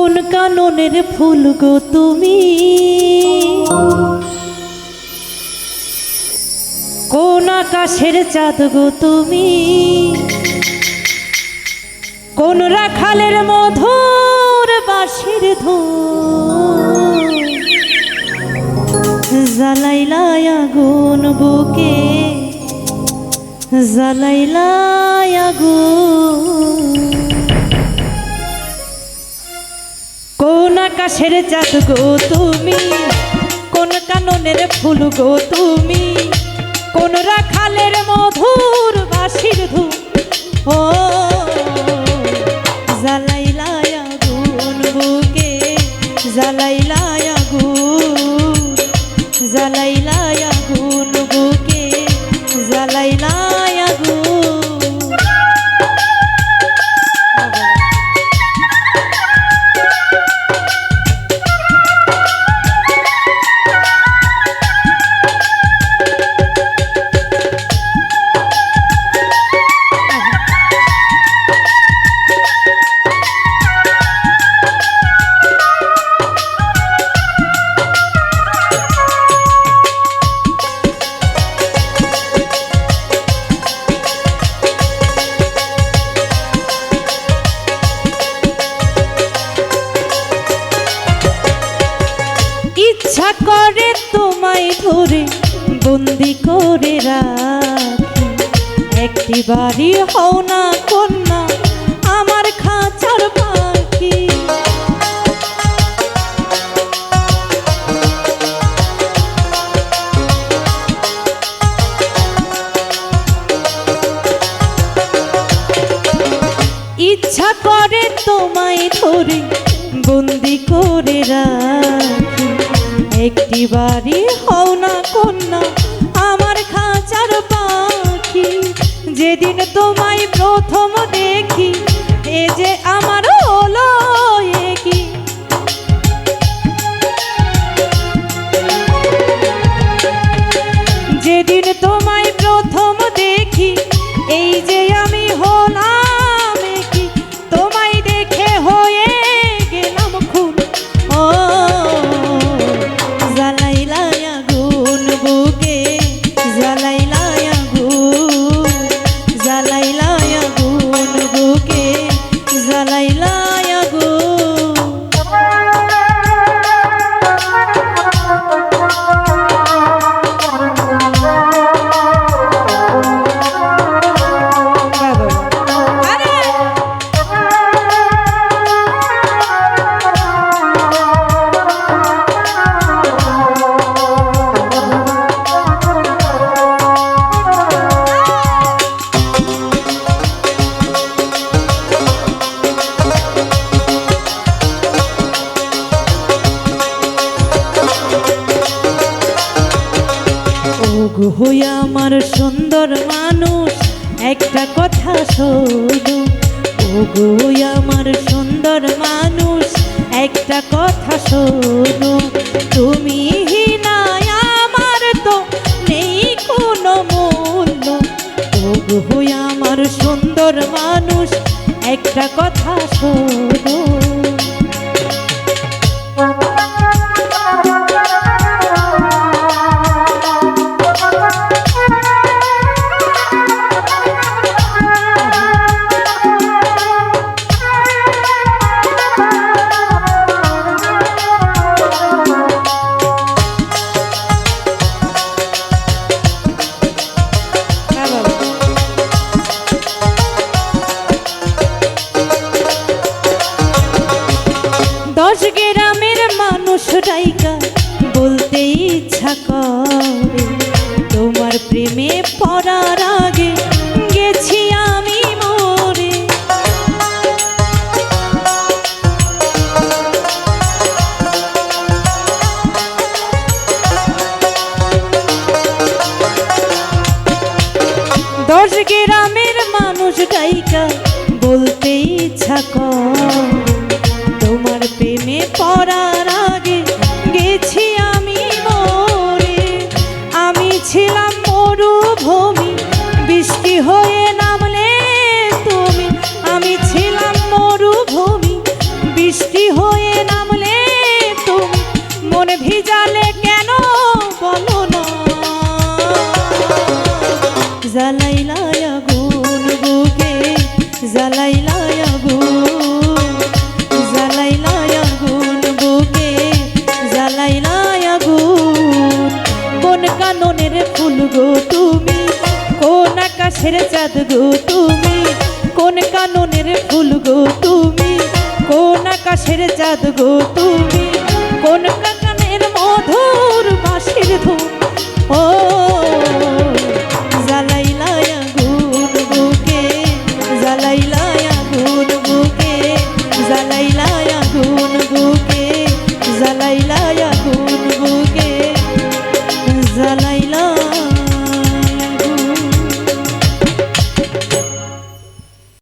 কোন কাননের ফুল গো তুমি? কোন আকাশের চাঁদ গো তুমি? কোন রাখালের মধুর বাঁশির ধূম জ্বালাইলাই আগুন বুকে জ্বালাইলাই আগুন আকাশের চাঁদ গো তুমি? কোন কাননের ফুল গো তুমি? কোন রাখালের মধুর বাঁশির তোমায় ধরে, বন্দি করে রাখি। একটি বাড়ি হও না, কন্যা, আমার খাঁচার পাখি। ইচ্ছা করে তোমায় ধরে, বন্দি করে রাখি। একটি বাড়ি হও না কন্যা, আমার খাঁচার পাখি। যেদিন তোমায় প্রথম দেখি, এ যে আমার হলো যেদিন তোমায় প্রথম ওগো আমার সুন্দর মানুষ, একটা কথা শোনো। ওগো হইয়া আমার সুন্দর মানুষ, একটা কথা শোনো। তুমি হিনায় আমার তো নেই কোনো মূল্য। ওগো হইয়া আমার সুন্দর মানুষ, একটা কথা শোনো। দশ গ্রামের মানুষ রাইকা বলতে ইচ্ছা করে, তোমার প্রেমে পড়ার আগে গেছি আমি মরে। দশ গ্রামের মানুষ নামলে তুমি আমি ছিলাম মরুভূমি ভিজালে কেন বলো না? জ্বালাইলাই আগুন বুকে জ্বালাইলাই আগুন জ্বালাইলাই আগুন বুকে জ্বালাইলাই আগুন। কোন কাননের ফুল গো তুমি, কোন আকাশের চাঁদ গো তুমি, কোন কাননের ফুল গো তুমি, কোন আকাশের চাঁদ গো তুমি